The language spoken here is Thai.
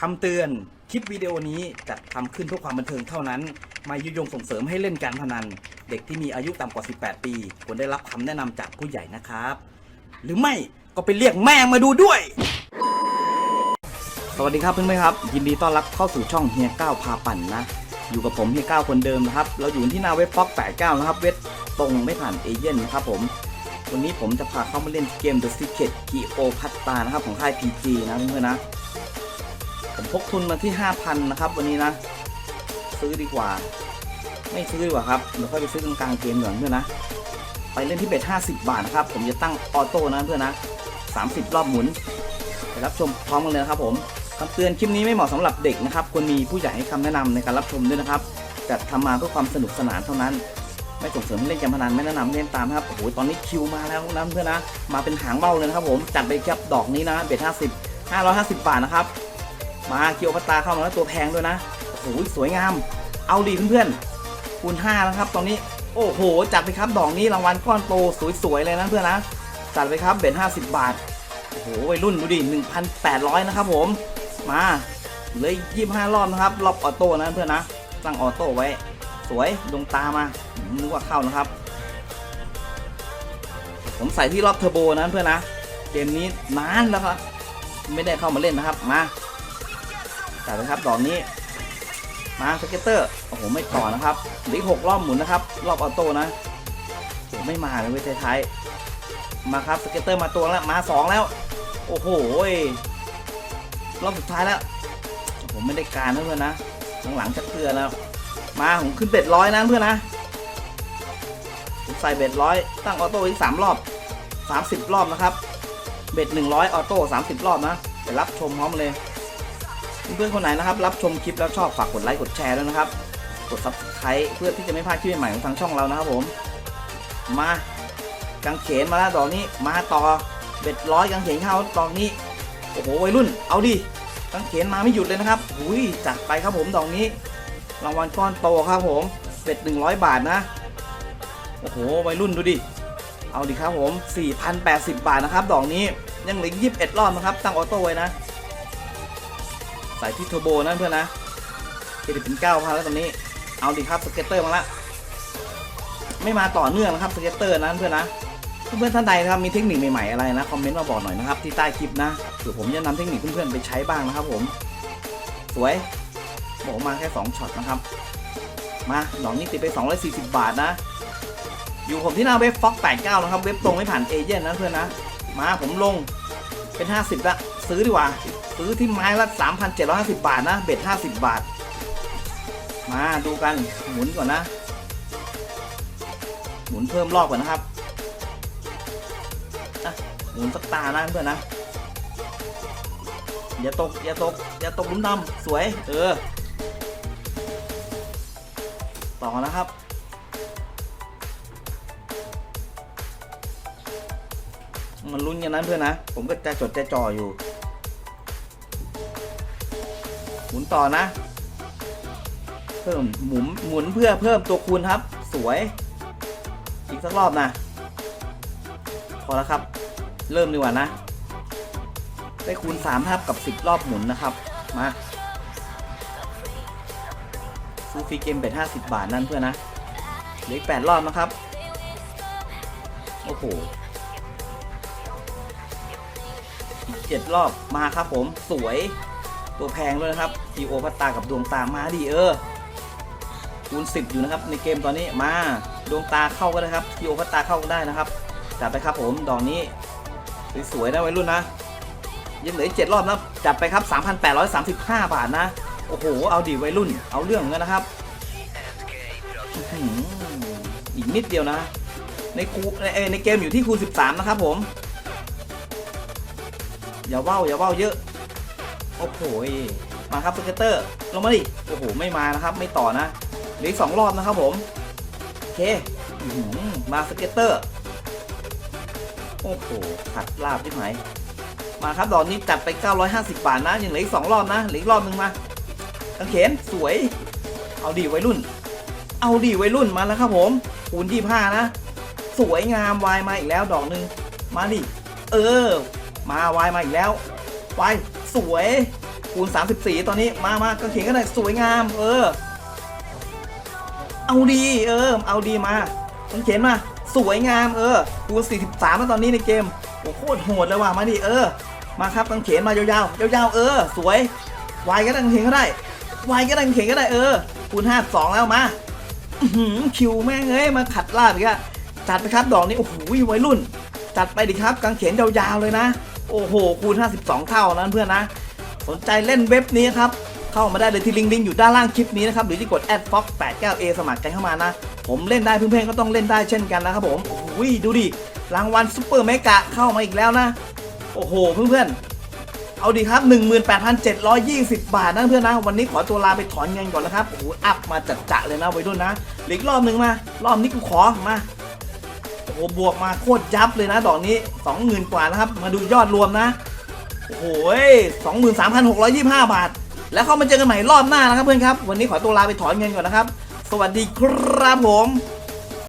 คำเตือน คลิปวิดีโอนี้จัดทำขึ้นเพื่อความบันเทิงเท่านั้นไม่ยุยงส่งเสริมให้เล่นการพนัน เด็กที่มีอายุต่ำกว่า 18 ปีควรได้รับคำแนะนำจากผู้ใหญ่นะครับ หรือไม่ก็ไปเรียกแม่งมาดูด้วย สวัสดีครับเพื่อนๆครับ ยินดีต้อนรับเข้าสู่ช่องเฮียก้าวพาปั่นนะ อยู่กับผมเฮียก้าวคนเดิมนะครับ เราอยู่ที่หน้าเว็บฟ็อก89นะครับ เว็บตรงไม่ผ่านเอเย่นนะครับผมวันนี้ผมจะพาเข้ามาเล่นเกม The Secret k e o p a t a นะครับของค่าย PG นะเพื่อนๆนะ ผมพกทุนมาที่ 5,000 นะครับ วันนี้นะ ซื้อดีกว่า ไม่ซื้อดีกว่าครับ เดี๋ยวค่อยไปซื้อกลางๆเกมเหมือนเพื่อนนะ ไปเล่นที่เบ็ด50 บาทนะครับ ผมจะตั้งออโต้นะเพื่อนนะ 30 รอบหมุนไปรับชมพร้อมกันเลยครับผมคำเตือนคลิปนี้ไม่เหมาะสำหรับเด็กนะครับ ควรมีผู้ใหญ่ให้คำแนะนำในการรับชมด้วยนะครับจัดทำมาเพื่อความสนุกสนานเท่านั้น ไม่ส่งเสริมให้เล่นการพนันไม่แนะนำเล่นตามครับ โอ้โห ตอนนี้คิวมาแล้วนะเพื่อนนะ มาเป็นหางเบ้าเลยนะครับผม จัดไปครับดอกนี้นะ เบ็ด50 550 บาทนะครับ มาคิวพัตตาเข้ามาแล้วตัวแพงด้วยนะโอ้โหสวยงาม เอาดีเพื่อนๆคูณ5นะครับ ตอนนี้โอ้โห จัดไปครับดอกนี้รางวัลก้อนโตสวยๆเลยนะเพื่อนนะจัดไปครับเบ็ด50 บาทโอ้โหวัยรุ่นดูดิ1,800 นะครับผมมาเลย25 รอบนะครับ รอบออโต้นะเพื่อนนะตั้งออโต้ไว้ สวยดวงตามานึกว่าเข้านะครับ ผมใส่ที่รอบเทอร์โบนะเพื่อนนะเกมนี้นานแล้วครับ ไม่ได้เข้ามาเล่นนะครับมา จัดเลยครับดอกนี้ มาสเก็ตเตอร์โอ้โหไม่ต่อนะครับเหลือหกรอบหมุนนะครับรอบออโต้นะโอ้ไม่มาเลยเว้ยท้ายๆมาครับสเก็ตเตอร์มาตัวแล้วมาสองแล้ว โอ้โหรอบสุดท้ายแล้วผมไม่ได้การนะเพื่อนนะหลังๆจะเกลือแล้ว มาผมขึ้นเบ็ดร้อยนะเพื่อนนะผมใส่เบ็ดร้อยตั้งออโต้อีกสามรอบสามสิบรอบนะครับ เบ็ดหนึ่งร้อยออโต้สามสิบรอบนะไปรับชมพร้อมเลย เพื่อนๆคนไหนนะครับ รับชมคลิปแล้วชอบฝากกดไลค์กดแชร์ด้วยนะครับ กด subscribe เพื่อที่จะไม่พลาดคลิปใหม่ของทางช่องเรานะครับผม มากางเขนมาแล้วดอกนี้มาต่อเบ็ดร้อยกางเขนเข้าดอกนี้โอ้โหวัยรุ่น เอาดิกางเขนมาไม่หยุดเลยนะครับหุยจัดไปครับผมดอกนี้ รางวัลก้อนโตครับผมเบ็ด100บาทนะโอ้โหวัยรุ่นดูดิเอาดิครับผม4,080 บาทนะครับดอกนี้ยังเหลือ21 รอบนะครับตั้งออโต้ไว้นะ ใส่ที่เทอร์โบนะเพื่อนนะเครดิตเป็น 9,000 แล้วตอนนี้ เอาดิครับสเก็ตเตอร์มาละ ไม่มาต่อเนื่องนะครับสเก็ตเตอร์นะเพื่อนนะ เพื่อนท่านใดนะครับมีเทคนิคใหม่ๆอะไรนะคอมเมนต์มาบอกหน่อยนะครับที่ใต้คลิปนะเผื่อผมจะนำเทคนิคเพื่อนๆไปใช้บ้างนะครับผม สวยบอกมาแค่ 2ช็อตนะครับ มาดอกนี้ติดไป 240 บาทนะ อยู่ผมที่หน้าเว็บฟ็อก89 นะครับ เว็บตรงไม่ผ่านเอเจนต์นะเพื่อนนะ มาผมลงเป็น 50ละซื้อดีกว่า ซื้อที่ไม้ละ 3,750 บาทนะ เบ็ด 50 บาท มาดูกัน หมุนก่อนนะ หมุนเพิ่มรอบก่อนนะครับหมุนสักตานะเพื่อนนะ อย่าตก อย่าตก อย่าตกลุ้มดำสวย เออ ต่อนะครับมันลุ้นกันนั้นเพื่อนนะ ผมก็จะจดจะจ่ออยู่ หมุนต่อนะ เพิ่มหมุนหมุนเพื่อเพิ่มตัวคูณครับ สวย อีกสักรอบนะ พอแล้วครับ เริ่มดีกว่านะ ได้คูณ3เท่ากับ 10 รอบหมุนนะครับ มาซื้อฟรีเกมเบ็ด50 บาทนั่นเพื่อนนะเหลืออีก8รอบนะครับ โอ้โหอีก7รอบมาครับผมสวย ตัวแพงด้วยนะครับทีโอพัตตากับดวงตามาดีเออคูณ10 อยู่นะครับในเกมตอนนี้มาดวงตาเข้าก็ได้ครับทีโอพัตตาเข้าก็ได้นะครับจัดไปครับผมดอกนี้สวยๆนะวัยรุ่นนะยังเหลืออีกเจ็ดรอบนะจัดไปครับ 3,835 บาทนะ โอ้โห เอาดีวัยรุ่น เอาเรื่องเงินนะครับ อีกนิดเดียวนะ ในคูในเอ่อในเกมอยู่ที่คูณ13 นะครับผม อย่าว่าวอย่าว่าเยอะ โอ้โหมาครับสเก็ตเตอร์ลงมาดิโอ้โหไม่มานะครับ ไม่ต่อนะเหลืออีกสองรอบนะครับผมโอเคอื้อหือมาสเก็ตเตอร์โอ้โหขัดลาบที่ไหนมาครับดอกนี้จัดไป 950 บาทนะยังเหลืออีก2รอบนะเหลืออีกรอบหนึ่งมากางเขนสวย เอาดีวัยรุ่น เอาดีวัยรุ่นมาแล้วครับผมคูณ25นะ สวยงามวายมาอีกแล้วดอกหนึ่งมาดิเออ มาวายมาอีกแล้ววาย สวยคูณ34 ตอนนี้มามากางเขนก็ได้สวยงาม เออ เอาดีเออ เอาดีมากางเขนมาสวยงามเออคูณ43แล้วตอนนี้ในเกมโอ้โคตรโหดเลยว่ะมาดิเออ มาครับกางเขนมายาวๆยาวๆเออ สวยวายก็ด้กางเขนก็ได้วายก็ด้กางเขนก็ได้เออคูณ52แล้วมาหือคิวแม่งเอ้ยมาขัดลาบอีกอะจัดไปครับดอกนี้โอ้โหวัยรุ่น จัดไปดิครับกางเขนยาวๆเลยนะ โอ้โห คูณ 52 เท่านั้นเพื่อนนะ สนใจเล่นเว็บนี้ครับ เข้ามาได้เลยที่ลิงก์ลิงก์อยู่ด้านล่างคลิปนี้นะครับ หรือที่กด a d fox 8 9 a สมัครกันเข้ามานะ ผมเล่นได้เพื่อนๆก็ต้องเล่นได้เช่นกันนะครับผมโอ้ยดูดิ รางวัลซุปเปอร์เมกะเข้ามาอีกแล้วนะ โอ้โห เพื่อนๆ เอาดีครับ 18,720 บาทนะเพื่อนนะ วันนี้ขอตัวลาไปถอนเงินก่อนนะครับ โอ้โห อัพมาจัดจะเลยนะวัยรุ่นนะหลีกรอบหนึ่งมา รอบนี้กูขอมา อ้โหบวกมาโคตรยับเลยนะ ดอกนี้ 20,000 กว่านะครับ มาดูยอดรวมนะ โอ้โหสองหมื่นสามพันหกร้อยยี่ห้าบาท แล้วเข้ามาเจอกันใหม่รอบหน้านะครับเพื่อนครับ วันนี้ขอตัวลาไปถอนเงินก่อนนะครับ สวัสดีครับผม